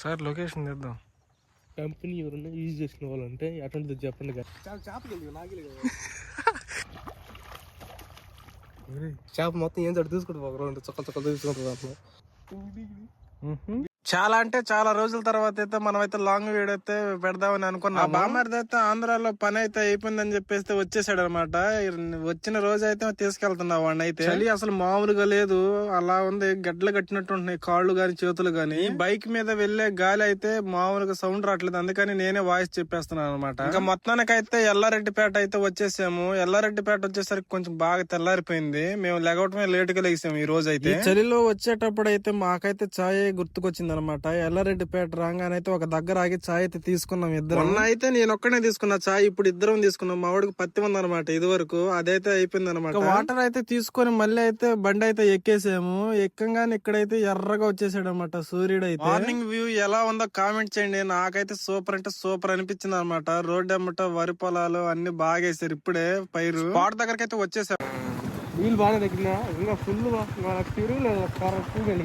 Sir location తెద్దాం company ఎవరైనా use చేసిన వాళ్ళంటే అటువంటిది చెప్పండి కదా. చేప మొత్తం ఏం తోటి తీసుకుంటూ ఒక రెండు చుక్కలు చుక్కలు తీసుకుంటుంది దాంట్లో. చాలా అంటే చాలా రోజుల తర్వాత అయితే మనం అయితే లాంగ్ వీడియో అయితే పెడదామని అనుకున్నాం. బామ్మర్ది అయితే ఆంధ్రాలో పని అయితే అయిపోయిందని చెప్పేసి వచ్చేసాడు అనమాట వచ్చిన రోజు అయితే తీసుకెళ్తున్నా వాడిని అయితే. చలి అసలు మామూలుగా లేదు. అలా ఉంది. గడ్డలు కట్టినట్టు ఉంటున్నాయి కాళ్ళు గాని చేతులు గాని. బైక్ మీద వెళ్ళే గాలి అయితే మామూలుగా సౌండ్ రావట్లేదు. అందుకని నేనే వాయిస్ చెప్పేస్తున్నాను అనమాట ఇంకా మొత్తానికైతే ఎల్లారెడ్డిపేట అయితే వచ్చేసాము. ఎల్లారెడ్డిపేట వచ్చేసరికి కొంచెం బాగా తెల్లారిపోయింది. మేము లెగవటమే లేట్గా లేసాము ఈ రోజు అయితే చలిలో వచ్చేటప్పుడు అయితే మాకైతే ఛాయ్ గుర్తుకొచ్చింది అనమాట ఎల్లారెడ్డిపేట రాగానైతే ఒక దగ్గర ఆగి ఛాయ్ అయితే తీసుకున్నాం ఇద్దరు. మొన్న అయితే నేను ఒక్కనే తీసుకున్నా ఛాయ్ ఇప్పుడు ఇద్దరం తీసుకున్నాం. మా వాడికి పత్తి ఉంది అనమాట ఇది వరకు అదైతే అయిపోయింది అనమాట వాటర్ అయితే తీసుకొని మళ్ళీ అయితే బండి అయితే ఎక్కేసాము. ఎక్కంగానే ఇక్కడైతే ఎర్రగా వచ్చేసాడు అనమాట సూర్యుడు అయితే మార్నింగ్ వ్యూ ఎలా ఉందో కామెంట్ చేయండి. నాకైతే సూపర్ అంటే సూపర్ అనిపించింది అనమాట రోడ్డు అమ్మట వరి పొలాలు అన్ని బాగా వేసారు ఇప్పుడే పైరు. స్పాట్ దగ్గరకి అయితే వచ్చేసారు వీళ్ళు బాగానే తగ్గినా ఇంకా ఫుల్ నాకు తిరుగులేదు. కరెక్ట్ వెళ్ళి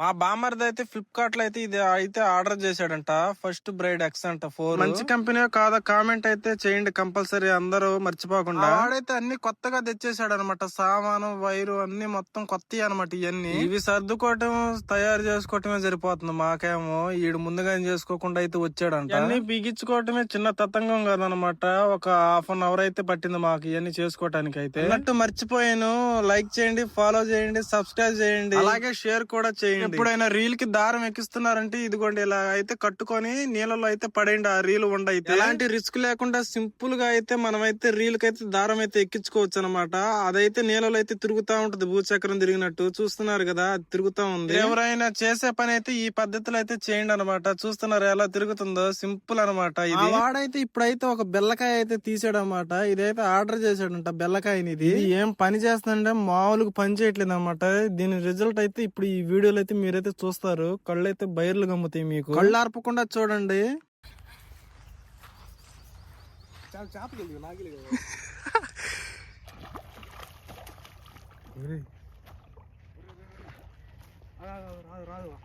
మా బామర్ది అయితే ఫ్లిప్కార్ట్లో అయితే ఇది అయితే ఆర్డర్ చేశాడంట. ఫస్ట్ బ్రైడ్ ఎక్స్ అంట ఫోర్ మంచి కంపెనీ కాదా? కామెంట్ అయితే చేయండి కంపల్సరీ అందరూ మర్చిపోకుండా. వాడైతే అన్ని కొత్తగా తెచ్చేసాడు అనమాట సామాను వైరు అన్ని మొత్తం కొత్త అనమాట ఇవన్నీ ఇవి సర్దుకోవటం తయారు చేసుకోవటమే సరిపోతుంది మాకేమో. ఈడు ముందుగా చేసుకోకుండా అయితే వచ్చాడంట. అన్ని బిగించుకోవటమే చిన్న తతంగం కాదనమాట. ఒక హాఫ్ అన్ అవర్ అయితే పట్టింది మాకు ఇవన్నీ చేసుకోవటానికి అయితే. అన్నట్టు మర్చిపోయాను. లైక్ చేయండి ఫాలో చేయండి సబ్స్క్రైబ్ చేయండి. అలాగే షేర్ కూడా చేయండి. ఎప్పుడైనా రీల్కి దారం ఎక్కిస్తున్నారంటే ఇదిగోండి ఇలా అయితే కట్టుకొని నీళ్ళలో అయితే పడేయండి ఆ రీల్ ఉండ అయితే. ఎలాంటి రిస్క్ లేకుండా సింపుల్గా అయితే మనం అయితే రీల్కి అయితే దారం అయితే ఎక్కించుకోవచ్చు అనమాట అదైతే నీళ్ళలో అయితే తిరుగుతా ఉంటది భూచక్రం తిరిగినట్టు. చూస్తున్నారు కదా అది తిరుగుతా ఉంది. ఎవరైనా చేసే పని అయితే ఈ పద్ధతిలో అయితే చేయండి అనమాట చూస్తున్నారు ఎలా తిరుగుతుందో సింపుల్ అనమాట ఇది. వాడైతే ఇప్పుడైతే ఒక బెల్లకాయ అయితే తీసాడు అనమాట ఇదైతే ఆర్డర్ చేసాడంట బెల్లకాయని ఇది ఇది ఏం పని చేస్తుందంటే మామూలుగా పని చేయట్లేదు అనమాట దీని రిజల్ట్ అయితే ఇప్పుడు ఈ వీడియోలో అయితే మీరైతే చూస్తారు. కళ్ళు అయితే బయర్లు గమ్ముతాయి మీకు. కళ్ళు ఆర్పకుండా చూడండి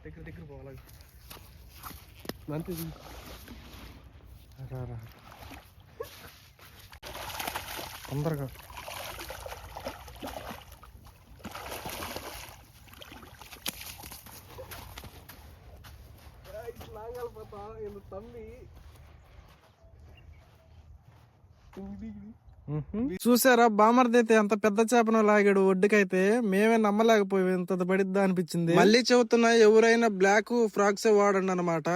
దగ్గర దగ్గర పోవాలి. తొందరగా. చూసారా బామర్ది అయితే ఎంత పెద్ద చేపను లాగాడు ఒడ్డుకైతే మేమే నమ్మలేకపోయాం ఇంత పడిద్దా అనిపించింది. మళ్ళీ చెబుతున్నా ఎవరైనా బ్లాక్ ఫ్రాక్స్ వాడండి అనమాట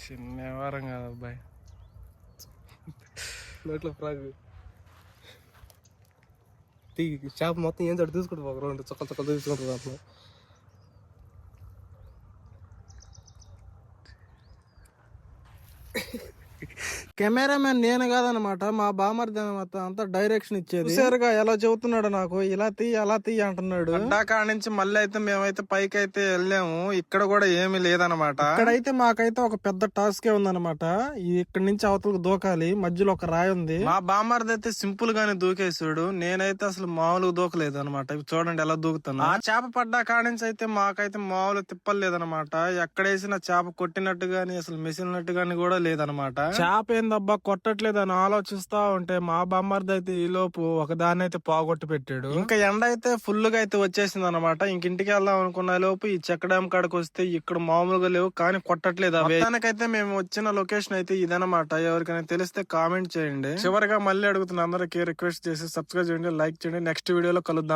చిన్న వ్యవహారం కాదు అబ్బాయి. తీగి చేప మొత్తం ఏం తోటి తీసుకుంటూ పోక రెండు చుక్కలు చుక్కలు తీసుకుంటుంది దాంట్లో కెమెరామెన్ నేను కాదనమాట మా బామర్ది అనమాట అంతా డైరెక్షన్ ఇచ్చేది. చూసారుగా ఎలా చెబుతున్నాడు నాకు ఇలా తీ అలా తీ అంటున్నాడు. కాడ నుంచి మళ్ళీ అయితే మేమైతే పైకి అయితే వెళ్ళాము ఇక్కడ కూడా ఏమీ లేదనమాట. ఇక్కడైతే మాకైతే ఒక పెద్ద టాస్క్ ఉందన్నమాట ఇక్కడ నుంచి అవతలకు దూకాలి మధ్యలో ఒక రాయి ఉంది. మా బామర్ది అయితే సింపుల్ గానే దూకేసాడు నేనైతే అసలు మామూలుగా దూకలేదు అనమాట చూడండి ఎలా దూకుతాను ఆ చేప పడ్డా కాడ నుంచి అయితే మాకైతే మామూలు తిప్పలేదన్నమాట ఎక్కడేసిన చేప కొట్టినట్టు గాని అసలు మెసిలినట్టు గాని కూడా లేదనమాట. చేప ఏందబ్బా కొట్టట్లేదు అని ఆలోచిస్తా ఉంటే మా బామ్మర్ది అయితే ఈ లోపు ఒక దాన్ని అయితే పోగొట్టి పెట్టాడు. ఇంకా ఎండ అయితే ఫుల్గా అయితే వచ్చేసింది అనమాట ఇంక ఇంటికి వెళ్దాం అనుకున్న లోపు ఈ చెక్క డ్యామ్ కాడికి వస్తే ఇక్కడ మామూలుగా లేవు కానీ కొట్టట్లేదు అవి. దానికైతే మేము వచ్చిన లొకేషన్ అయితే ఇదనమాట ఎవరికైనా తెలిస్తే కామెంట్ చేయండి. చివరిగా మళ్ళీ అడుగుతున్న అందరికి రిక్వెస్ట్ చేసి సబ్స్క్రైబ్ చేయండి లైక్ చేయండి. నెక్స్ట్ వీడియోలో కలుద్దాం.